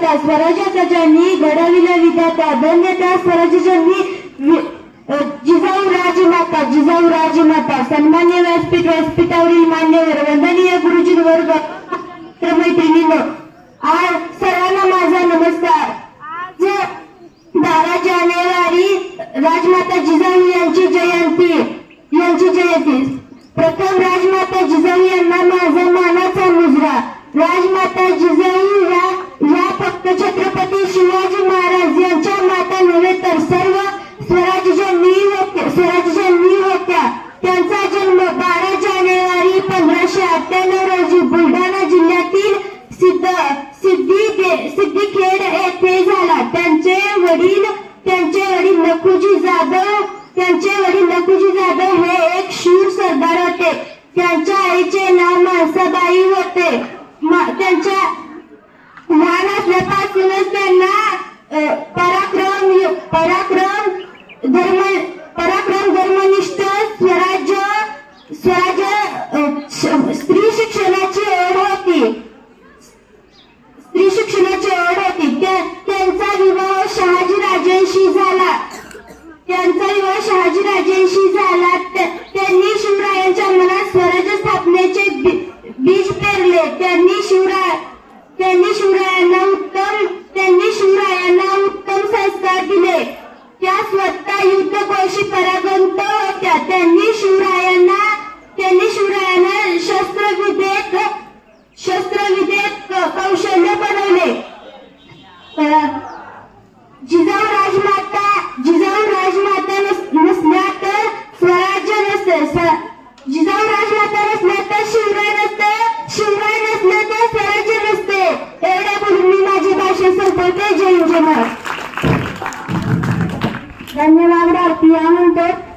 विधाता स्वराज्याचा ज्यांनी घडविला विधाता धन्य त्या स्वराज्याच्यांनी वि- जिजाऊ राजमाता जिजाऊ राजमाता सन्मान्य व्यासपीठ व्यासपीठावरील मान्यवर वंदनीय गुरुजी वर्ग मैत्रिणीनं आज सर्वांना माझा नमस्कार. बारा जानेवारी राजमाता जिजाऊ यांची जयंती यांची जयंती. प्रथम राजमाता जिजाऊ यांना माझा मानाचा मुजरा. राजमाता जिजाऊ या छत्रपती शिवाजी महाराज यांच्या माता नव्हे तर सर्व स्वराज्याच्या नीव होत्या स्वराज्याच्या नीव होत्या. त्यांचा जन्म बारा जानेवारी पंधराशे अठ्ठ्याण्णव रोजी बुलढाणा जिल्ह्यातील सिद्ध सिद्धी सिद्धीखेड येथे झाला. त्यांचे वडील त्यांचे वडील नखुजी जाधव त्यांचे वडील नखुजी जाधव हे एक शूर सरदार होते. त्यांच्या आईचे नाव माणसाबाई होते. त्यांच्या de vacinas de na, eh, para crônio, para crônio, धन्यवाद भारती यानंतर